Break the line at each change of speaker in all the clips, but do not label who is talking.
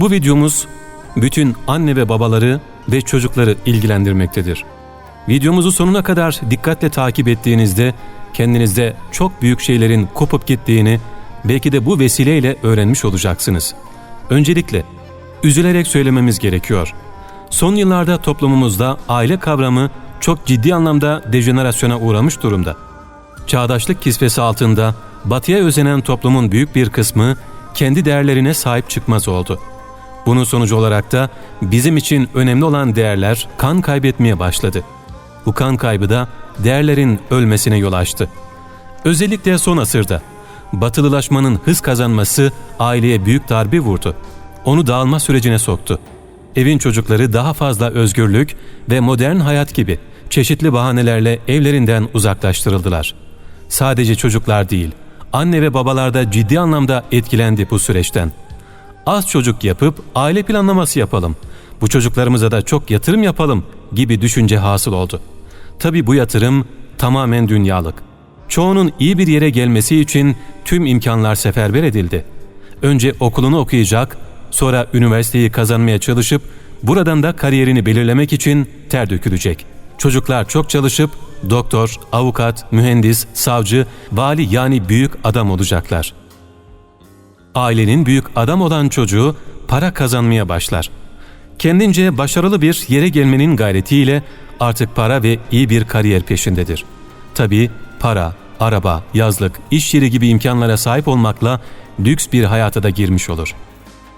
Bu videomuz bütün anne ve babaları ve çocukları ilgilendirmektedir. Videomuzu sonuna kadar dikkatle takip ettiğinizde kendinizde çok büyük şeylerin kopup gittiğini belki de bu vesileyle öğrenmiş olacaksınız. Öncelikle üzülerek söylememiz gerekiyor. Son yıllarda toplumumuzda aile kavramı çok ciddi anlamda dejenerasyona uğramış durumda. Çağdaşlık kisvesi altında batıya özenen toplumun büyük bir kısmı kendi değerlerine sahip çıkmaz oldu. Bunun sonucu olarak da bizim için önemli olan değerler kan kaybetmeye başladı. Bu kan kaybı da değerlerin ölmesine yol açtı. Özellikle son asırda batılılaşmanın hız kazanması aileye büyük darbe vurdu. Onu dağılma sürecine soktu. Evin çocukları daha fazla özgürlük ve modern hayat gibi çeşitli bahanelerle evlerinden uzaklaştırıldılar. Sadece çocuklar değil, anne ve babalar da ciddi anlamda etkilendi bu süreçten. Az çocuk yapıp aile planlaması yapalım. Bu çocuklarımıza da çok yatırım yapalım gibi düşünce hasıl oldu. Tabi bu yatırım tamamen dünyalık. Çoğunun iyi bir yere gelmesi için tüm imkanlar seferber edildi. Önce okulunu okuyacak, sonra üniversiteyi kazanmaya çalışıp buradan da kariyerini belirlemek için ter dökülecek. Çocuklar çok çalışıp doktor, avukat, mühendis, savcı, vali yani büyük adam olacaklar. Ailenin büyük adam olan çocuğu para kazanmaya başlar. Kendince başarılı bir yere gelmenin gayretiyle artık para ve iyi bir kariyer peşindedir. Tabi para, araba, yazlık, iş yeri gibi imkanlara sahip olmakla lüks bir hayata da girmiş olur.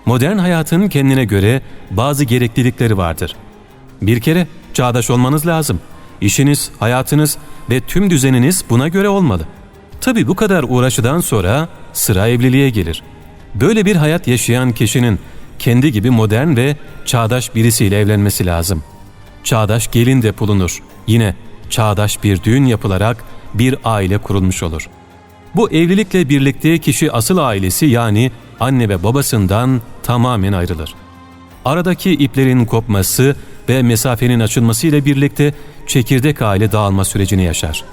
Modern hayatın kendine göre bazı gereklilikleri vardır. Bir kere çağdaş olmanız lazım. İşiniz, hayatınız ve tüm düzeniniz buna göre olmalı. Tabi bu kadar uğraşıdan sonra sıra evliliğe gelir. Böyle bir hayat yaşayan kişinin kendi gibi modern ve çağdaş birisiyle evlenmesi lazım. Çağdaş gelin de bulunur. Yine çağdaş bir düğün yapılarak bir aile kurulmuş olur. Bu evlilikle birlikte kişi asıl ailesi yani anne ve babasından tamamen ayrılır. Aradaki iplerin kopması ve mesafenin açılması ile birlikte çekirdek aile dağılma sürecini yaşar.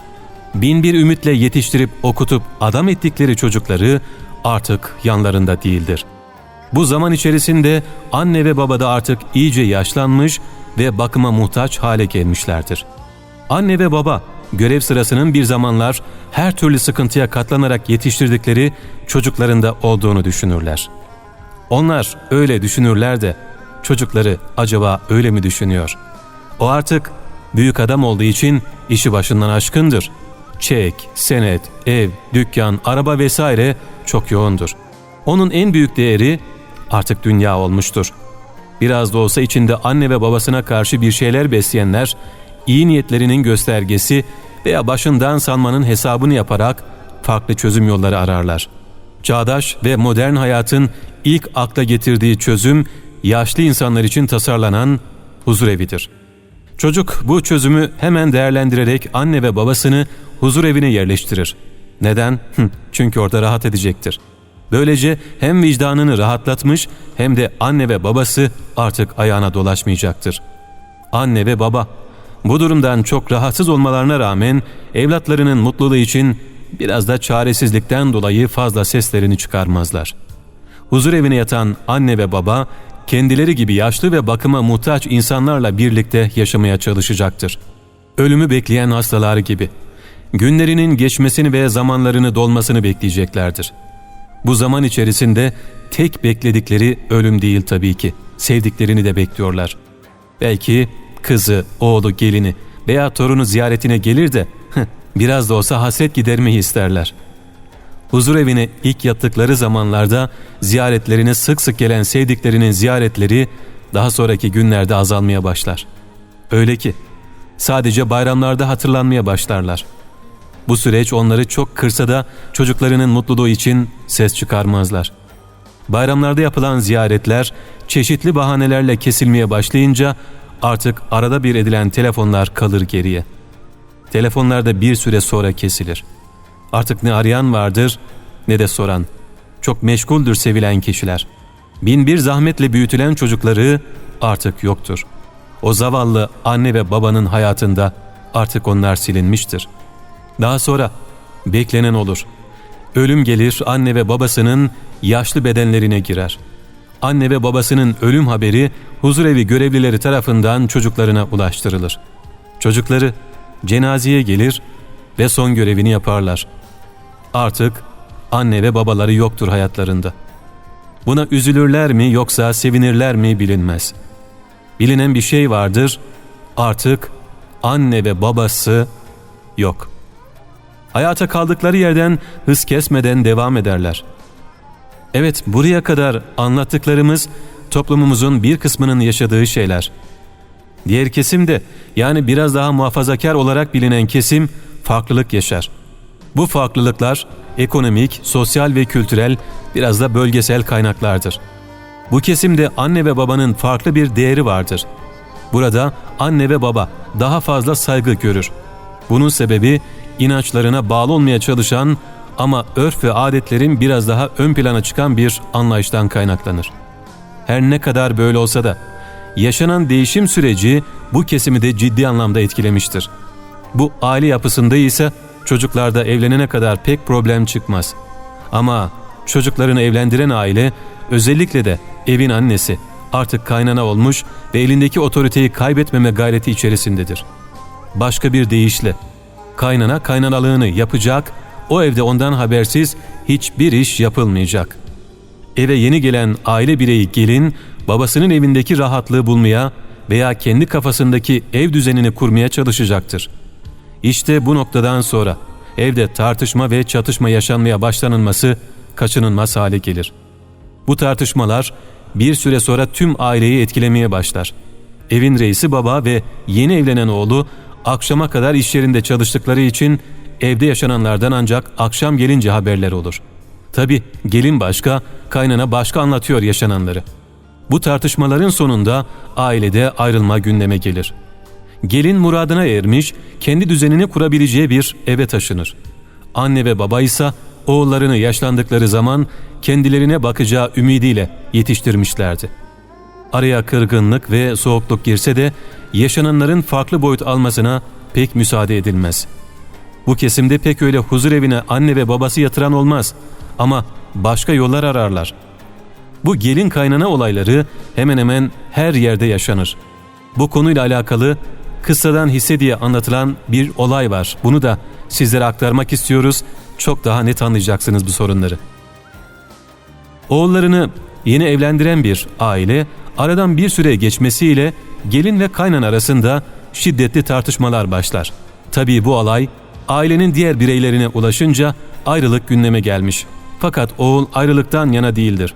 Bin bir ümitle yetiştirip okutup adam ettikleri çocukları artık yanlarında değildir. Bu zaman içerisinde anne ve baba da artık iyice yaşlanmış ve bakıma muhtaç hale gelmişlerdir. Anne ve baba görev sırasının bir zamanlar her türlü sıkıntıya katlanarak yetiştirdikleri çocuklarında olduğunu düşünürler. Onlar öyle düşünürler de çocukları acaba öyle mi düşünüyor? O artık büyük adam olduğu için işi başından aşkındır. Çek, senet, ev, dükkan, araba vesaire çok yoğundur. Onun en büyük değeri artık dünya olmuştur. Biraz da olsa içinde anne ve babasına karşı bir şeyler besleyenler, iyi niyetlerinin göstergesi veya başından sanmanın hesabını yaparak farklı çözüm yolları ararlar. Çağdaş ve modern hayatın ilk akla getirdiği çözüm, yaşlı insanlar için tasarlanan huzur evidir. Çocuk bu çözümü hemen değerlendirerek anne ve babasını huzur evine yerleştirir. Neden? Çünkü orada rahat edecektir. Böylece hem vicdanını rahatlatmış hem de anne ve babası artık ayağına dolaşmayacaktır. Anne ve baba bu durumdan çok rahatsız olmalarına rağmen evlatlarının mutluluğu için biraz da çaresizlikten dolayı fazla seslerini çıkarmazlar. Huzur evine yatan anne ve baba kendileri gibi yaşlı ve bakıma muhtaç insanlarla birlikte yaşamaya çalışacaktır. Ölümü bekleyen hastalar gibi günlerinin geçmesini ve zamanlarını dolmasını bekleyeceklerdir. Bu zaman içerisinde tek bekledikleri ölüm değil tabii ki. Sevdiklerini de bekliyorlar. Belki kızı, oğlu, gelini veya torunu ziyaretine gelir de biraz da olsa hasret gidermeyi isterler. Huzur evine ilk yattıkları zamanlarda ziyaretlerine sık sık gelen sevdiklerinin ziyaretleri daha sonraki günlerde azalmaya başlar. Öyle ki sadece bayramlarda hatırlanmaya başlarlar.'' Bu süreç onları çok kırsa da çocuklarının mutluluğu için ses çıkarmazlar. Bayramlarda yapılan ziyaretler çeşitli bahanelerle kesilmeye başlayınca artık arada bir edilen telefonlar kalır geriye. Telefonlar da bir süre sonra kesilir. Artık ne arayan vardır ne de soran. Çok meşguldür sevilen kişiler. Bin bir zahmetle büyütülen çocukları artık yoktur. O zavallı anne ve babanın hayatında artık onlar silinmiştir.'' Daha sonra beklenen olur. Ölüm gelir anne ve babasının yaşlı bedenlerine girer. anne ve babasının ölüm haberi huzurevi görevlileri tarafından çocuklarına ulaştırılır. Çocukları cenazeye gelir ve son görevini yaparlar. Artık anne ve babaları yoktur hayatlarında. Buna üzülürler mi yoksa sevinirler mi bilinmez. Bilinen bir şey vardır, artık anne ve babası yok. Hayata kaldıkları yerden hız kesmeden devam ederler. Evet, buraya kadar anlattıklarımız toplumumuzun bir kısmının yaşadığı şeyler. Diğer kesim de yani biraz daha muhafazakar olarak bilinen kesim farklılık yaşar. Bu farklılıklar ekonomik, sosyal ve kültürel biraz da bölgesel kaynaklardır. Bu kesimde anne ve babanın farklı bir değeri vardır. Burada anne ve baba daha fazla saygı görür. Bunun sebebi inançlarına bağlı olmaya çalışan ama örf ve adetlerin biraz daha ön plana çıkan bir anlayıştan kaynaklanır. Her ne kadar böyle olsa da yaşanan değişim süreci bu kesimi de ciddi anlamda etkilemiştir. Bu aile yapısında ise çocuklarda evlenene kadar pek problem çıkmaz. Ama çocuklarını evlendiren aile özellikle de evin annesi artık kaynana olmuş ve elindeki otoriteyi kaybetmeme gayreti içerisindedir. Başka bir deyişle kaynana kaynanalığını yapacak, o evde ondan habersiz hiçbir iş yapılmayacak. Eve yeni gelen aile bireyi gelin, babasının evindeki rahatlığı bulmaya veya kendi kafasındaki ev düzenini kurmaya çalışacaktır. İşte bu noktadan sonra evde tartışma ve çatışma yaşanmaya başlanılması kaçınılmaz hale gelir. Bu tartışmalar bir süre sonra tüm aileyi etkilemeye başlar. Evin reisi baba ve yeni evlenen oğlu akşama kadar iş yerinde çalıştıkları için evde yaşananlardan ancak akşam gelince haberler olur. Tabi gelin başka, kaynana başka anlatıyor yaşananları. Bu tartışmaların sonunda ailede ayrılma gündeme gelir. Gelin muradına ermiş, kendi düzenini kurabileceği bir eve taşınır. Anne ve baba ise oğullarını yaşlandıkları zaman kendilerine bakacağı ümidiyle yetiştirmişlerdi. Araya kırgınlık ve soğukluk girse de yaşananların farklı boyut almasına pek müsaade edilmez. Bu kesimde pek öyle huzur evine anne ve babası yatıran olmaz ama başka yollar ararlar. Bu gelin kaynana olayları hemen hemen her yerde yaşanır. Bu konuyla alakalı kıssadan hisse diye anlatılan bir olay var. Bunu da sizlere aktarmak istiyoruz. Çok daha net anlayacaksınız bu sorunları. Oğullarını yeni evlendiren bir aile aradan bir süre geçmesiyle gelin ve kaynan arasında şiddetli tartışmalar başlar. Tabii bu olay ailenin diğer bireylerine ulaşınca ayrılık gündeme gelmiş. Fakat oğul ayrılıktan yana değildir.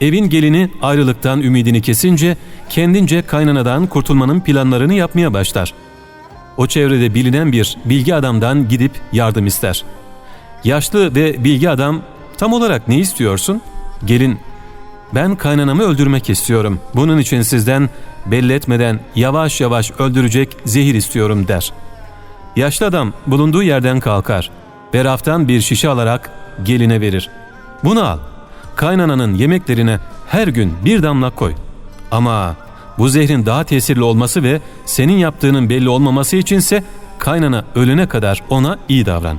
Evin gelini ayrılıktan ümidini kesince kendince kaynanadan kurtulmanın planlarını yapmaya başlar. O çevrede bilinen bir bilgi adamdan gidip yardım ister. Yaşlı ve bilgi adam tam olarak ne istiyorsun? Gelin ben kaynanamı öldürmek istiyorum. Bunun için sizden belli etmeden yavaş yavaş öldürecek zehir istiyorum der. Yaşlı adam bulunduğu yerden kalkar ve raftan bir şişe alarak geline verir. Bunu al. Kaynananın yemeklerine her gün bir damla koy. Ama bu zehrin daha tesirli olması ve senin yaptığının belli olmaması içinse kaynana ölene kadar ona iyi davran.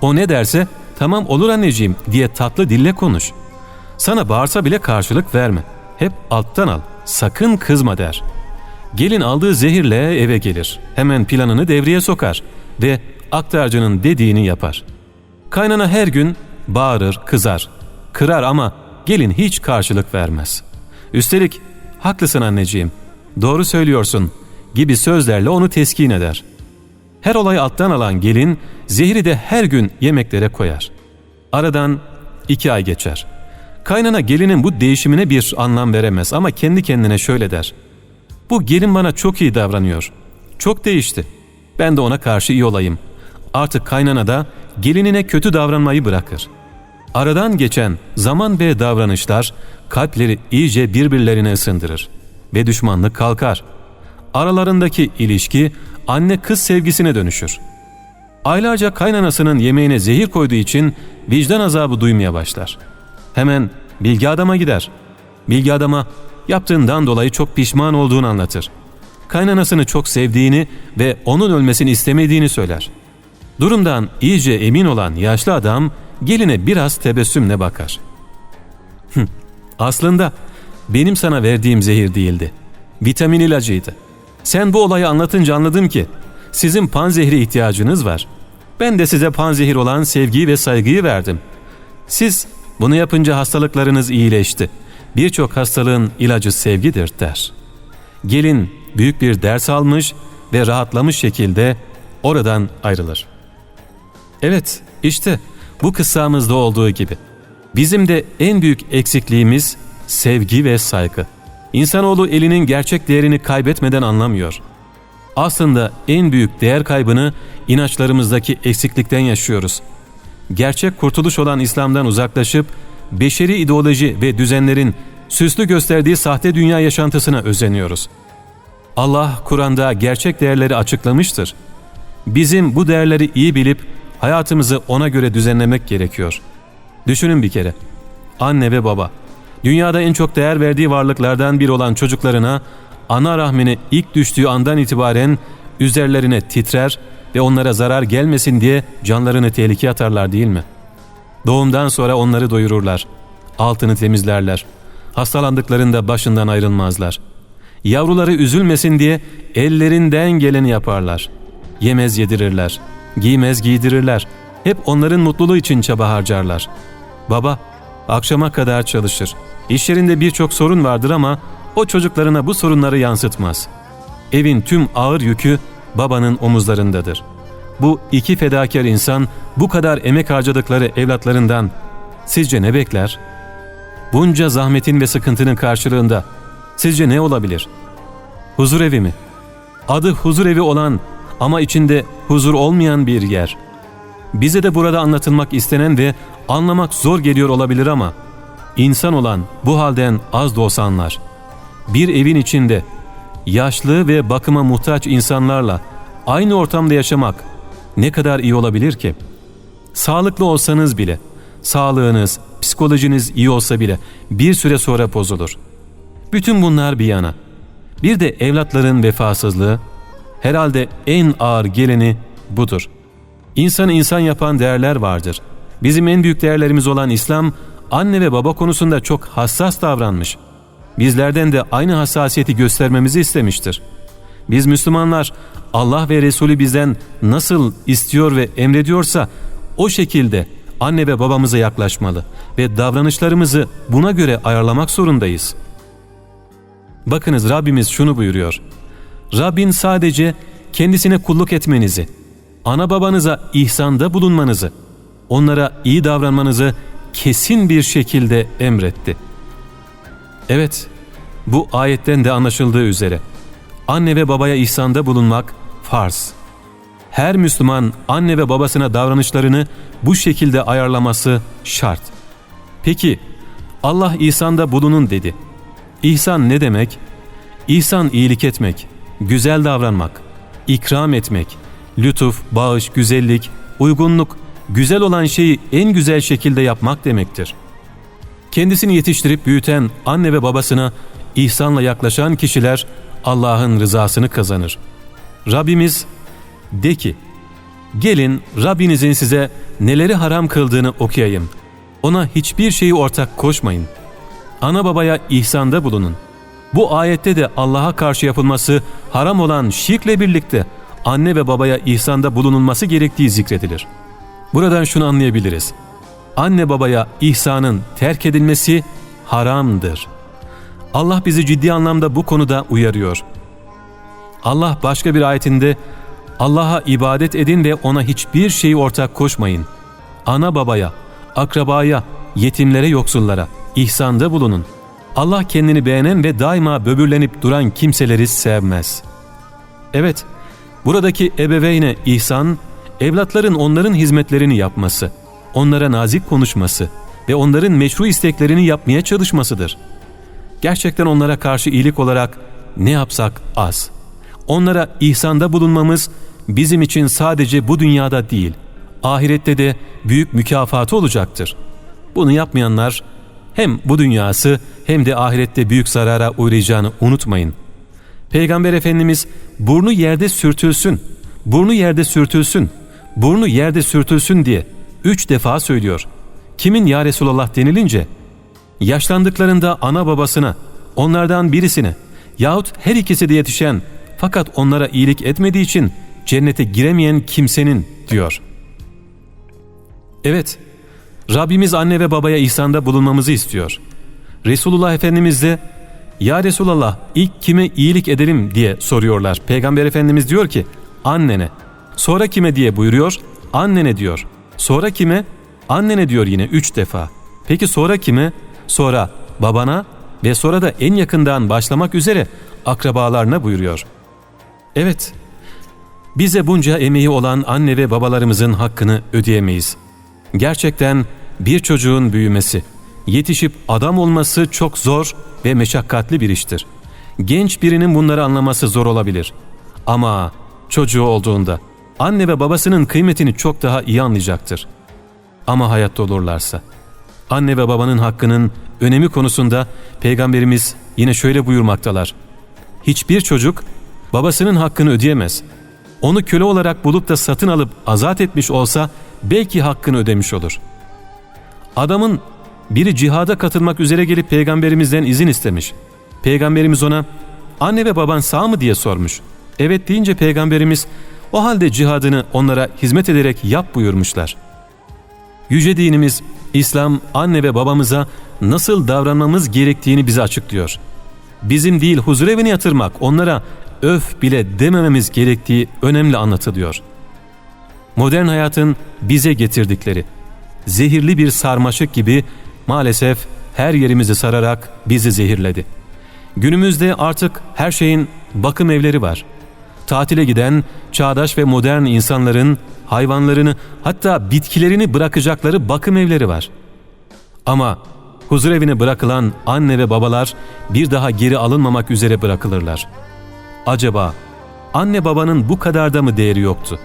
O ne derse tamam olur anneciğim diye tatlı dille konuş. Sana bağırsa bile karşılık verme. Hep alttan al. Sakın kızma der. Gelin aldığı zehirle eve gelir. Hemen planını devreye sokar ve aktarcının dediğini yapar. Kaynana her gün bağırır, kızar. Kırar ama gelin hiç karşılık vermez. Üstelik haklısın anneciğim, doğru söylüyorsun gibi sözlerle onu teskin eder. Her olay alttan alan gelin zehri de her gün yemeklere koyar. Aradan iki ay geçer. Kaynana gelinin bu değişimine bir anlam veremez ama kendi kendine şöyle der. Bu gelin bana çok iyi davranıyor. Çok değişti. Ben de ona karşı iyi olayım. Artık kaynana da gelinine kötü davranmayı bırakır. Aradan geçen zaman ve davranışlar kalpleri iyice birbirlerine ısındırır ve düşmanlık kalkar. Aralarındaki ilişki anne kız sevgisine dönüşür. Aylarca kaynanasının yemeğine zehir koyduğu için vicdan azabı duymaya başlar. Hemen bilgi adama gider. Bilgi adama yaptığından dolayı çok pişman olduğunu anlatır. Kaynanasını çok sevdiğini ve onun ölmesini istemediğini söyler. Durumdan iyice emin olan yaşlı adam geline biraz tebessümle bakar. Aslında benim sana verdiğim zehir değildi. Vitamin ilacıydı. Sen bu olayı anlatınca anladım ki sizin panzehre ihtiyacınız var. Ben de size panzehir olan sevgiyi ve saygıyı verdim. Siz bunu yapınca hastalıklarınız iyileşti. Birçok hastalığın ilacı sevgidir der. Gelin büyük bir ders almış ve rahatlamış şekilde oradan ayrılır. Evet, işte bu kıssamızda olduğu gibi. Bizim de en büyük eksikliğimiz sevgi ve saygı. İnsanoğlu elinin gerçek değerini kaybetmeden anlamıyor. Aslında en büyük değer kaybını inançlarımızdaki eksiklikten yaşıyoruz. Gerçek kurtuluş olan İslam'dan uzaklaşıp beşeri ideoloji ve düzenlerin süslü gösterdiği sahte dünya yaşantısına özeniyoruz. Allah Kur'an'da gerçek değerleri açıklamıştır. Bizim bu değerleri iyi bilip hayatımızı ona göre düzenlemek gerekiyor. Düşünün bir kere. Anne ve baba dünyada en çok değer verdiği varlıklardan biri olan çocuklarına ana rahmine ilk düştüğü andan itibaren üzerlerine titrer ve onlara zarar gelmesin diye canlarını tehlikeye atarlar değil mi? Doğumdan sonra onları doyururlar. Altını temizlerler. Hastalandıklarında başından ayrılmazlar. Yavruları üzülmesin diye ellerinden geleni yaparlar. Yemez yedirirler. Giymez giydirirler. Hep onların mutluluğu için çaba harcarlar. Baba akşama kadar çalışır. İş yerinde birçok sorun vardır ama o çocuklarına bu sorunları yansıtmaz. Evin tüm ağır yükü babanın omuzlarındadır. Bu iki fedakar insan bu kadar emek harcadıkları evlatlarından sizce ne bekler? Bunca zahmetin ve sıkıntının karşılığında sizce ne olabilir? Huzur evi mi? Adı huzur evi olan ama içinde huzur olmayan bir yer. Bize de burada anlatılmak istenen ve anlamak zor geliyor olabilir ama insan olan bu halden az da olsa anlar. Bir evin içinde yaşlı ve bakıma muhtaç insanlarla aynı ortamda yaşamak ne kadar iyi olabilir ki? Sağlıklı olsanız bile, sağlığınız, psikolojiniz iyi olsa bile bir süre sonra bozulur. Bütün bunlar bir yana. Bir de evlatların vefasızlığı, herhalde en ağır geleni budur. İnsanı insan yapan değerler vardır. Bizim en büyük değerlerimiz olan İslam, anne ve baba konusunda çok hassas davranmış. Bizlerden de aynı hassasiyeti göstermemizi istemiştir. Biz Müslümanlar Allah ve Resulü bizden nasıl istiyor ve emrediyorsa o şekilde anne ve babamıza yaklaşmalı ve davranışlarımızı buna göre ayarlamak zorundayız. Bakınız Rabbimiz şunu buyuruyor. Rabbin sadece kendisine kulluk etmenizi, ana babanıza ihsanda bulunmanızı, onlara iyi davranmanızı kesin bir şekilde emretti. Evet, bu ayetten de anlaşıldığı üzere anne ve babaya ihsanda bulunmak farz. Her Müslüman anne ve babasına davranışlarını bu şekilde ayarlaması şart. Peki Allah ihsanda bulunun dedi. İhsan ne demek? İhsan iyilik etmek, güzel davranmak, ikram etmek, lütuf, bağış, güzellik, uygunluk, güzel olan şeyi en güzel şekilde yapmak demektir. Kendisini yetiştirip büyüten anne ve babasına ihsanla yaklaşan kişiler Allah'ın rızasını kazanır. Rabbimiz de ki, gelin Rabbinizin size neleri haram kıldığını okuyayım. Ona hiçbir şeyi ortak koşmayın. Ana babaya ihsanda bulunun. Bu ayette de Allah'a karşı yapılması haram olan şirkle birlikte anne ve babaya ihsanda bulunulması gerektiği zikredilir. Buradan şunu anlayabiliriz. Anne babaya ihsanın terk edilmesi haramdır. Allah bizi ciddi anlamda bu konuda uyarıyor. Allah başka bir ayetinde Allah'a ibadet edin ve ona hiçbir şeyi ortak koşmayın. Ana babaya, akrabaya, yetimlere, yoksullara ihsanda bulunun. Allah kendini beğenen ve daima böbürlenip duran kimseleri sevmez. Evet, buradaki ebeveyne ihsan, evlatların onların hizmetlerini yapması, onlara nazik konuşması ve onların meşru isteklerini yapmaya çalışmasıdır. Gerçekten onlara karşı iyilik olarak ne yapsak az. Onlara ihsanda bulunmamız bizim için sadece bu dünyada değil, ahirette de büyük mükafatı olacaktır. Bunu yapmayanlar hem bu dünyası hem de ahirette büyük zarara uğrayacağını unutmayın. Peygamber Efendimiz burnu yerde sürtülsün, burnu yerde sürtülsün, burnu yerde sürtülsün diye üç defa söylüyor. Kimin ya Resulallah denilince yaşlandıklarında ana babasına onlardan birisine yahut her ikisi de yetişen fakat onlara iyilik etmediği için cennete giremeyen kimsenin diyor. Evet, Rabbimiz anne ve babaya ihsanda bulunmamızı istiyor. Resulullah Efendimiz de ya Resulallah ilk kime iyilik edelim diye soruyorlar. Peygamber Efendimiz diyor ki annene. Sonra kime diye buyuruyor? Annene diyor. Sonra kime? Annene diyor yine üç defa. Peki sonra kime? Sonra babana ve sonra da en yakından başlamak üzere akrabalarına buyuruyor. Evet, bize bunca emeği olan anne ve babalarımızın hakkını ödeyemeyiz. Gerçekten bir çocuğun büyümesi, yetişip adam olması çok zor ve meşakkatli bir iştir. Genç birinin bunları anlaması zor olabilir. Ama çocuğu olduğunda anne ve babasının kıymetini çok daha iyi anlayacaktır. Ama hayatta olurlarsa. Anne ve babanın hakkının önemi konusunda Peygamberimiz yine şöyle buyurmaktalar. Hiçbir çocuk babasının hakkını ödeyemez. Onu köle olarak bulup da satın alıp azat etmiş olsa belki hakkını ödemiş olur. Adamın biri cihada katılmak üzere gelip peygamberimizden izin istemiş. Peygamberimiz ona anne ve baban sağ mı diye sormuş. Evet deyince peygamberimiz o halde cihadını onlara hizmet ederek yap buyurmuşlar. Yüce dinimiz İslam anne ve babamıza nasıl davranmamız gerektiğini bize açıklıyor. Bizim değil huzur evine yatırmak onlara öf bile demememiz gerektiği önemli anlatılıyor. Modern hayatın bize getirdikleri zehirli bir sarmaşık gibi maalesef her yerimizi sararak bizi zehirledi. Günümüzde artık her şeyin bakım evleri var. Tatile giden çağdaş ve modern insanların hayvanlarını hatta bitkilerini bırakacakları bakım evleri var. Ama huzur evine bırakılan anne ve babalar bir daha geri alınmamak üzere bırakılırlar. Acaba anne babanın bu kadar da mı değeri yoktu?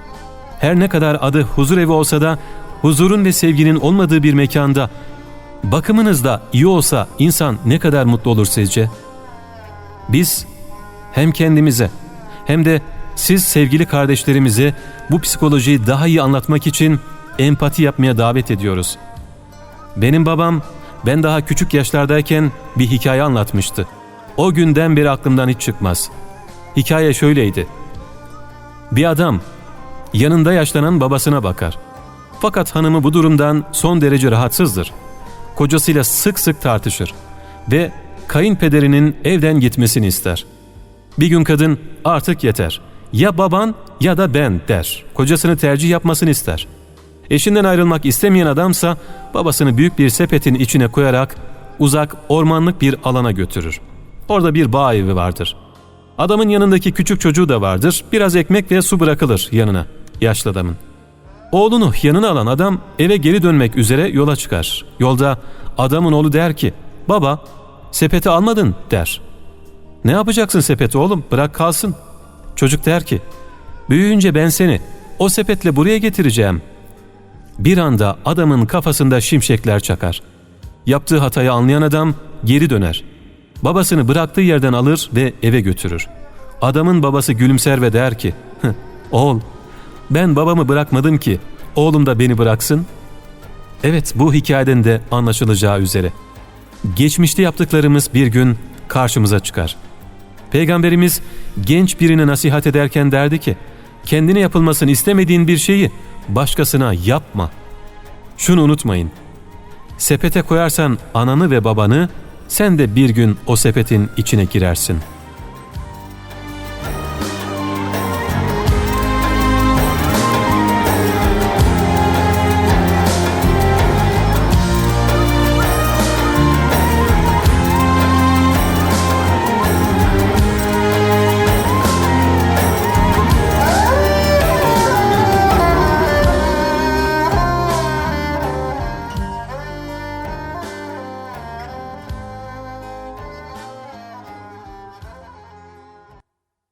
Her ne kadar adı huzur evi olsa da huzurun ve sevginin olmadığı bir mekanda bakımınız da iyi olsa insan ne kadar mutlu olur sizce? Biz hem kendimize hem de siz sevgili kardeşlerimize bu psikolojiyi daha iyi anlatmak için empati yapmaya davet ediyoruz. Benim babam ben daha küçük yaşlardayken bir hikaye anlatmıştı. O günden beri aklımdan hiç çıkmaz. Hikaye şöyleydi. Bir adam yanında yaşlanan babasına bakar. Fakat hanımı bu durumdan son derece rahatsızdır. Kocasıyla sık sık tartışır ve kayınpederinin evden gitmesini ister. Bir gün kadın artık yeter. Ya baban ya da ben der. Kocasını tercih yapmasını ister. Eşinden ayrılmak istemeyen adamsa babasını büyük bir sepetin içine koyarak uzak ormanlık bir alana götürür. Orada bir bağ evi vardır. Adamın yanındaki küçük çocuğu da vardır. Biraz ekmek ve su bırakılır yanına yaşlı adamın. Oğlunu yanına alan adam eve geri dönmek üzere yola çıkar. Yolda adamın oğlu der ki baba sepeti almadın der. Ne yapacaksın sepeti oğlum bırak kalsın. Çocuk der ki büyüyünce ben seni o sepetle buraya getireceğim. Bir anda adamın kafasında şimşekler çakar. Yaptığı hatayı anlayan adam geri döner. Babasını bıraktığı yerden alır ve eve götürür. Adamın babası gülümser ve der ki oğul ben babamı bırakmadım ki oğlum da beni bıraksın. Evet bu hikayeden de anlaşılacağı üzere. Geçmişte yaptıklarımız bir gün karşımıza çıkar. Peygamberimiz genç birine nasihat ederken derdi ki, kendine yapılmasını istemediğin bir şeyi başkasına yapma. Şunu unutmayın, sepete koyarsan ananı ve babanı, sen de bir gün o sepetin içine girersin.''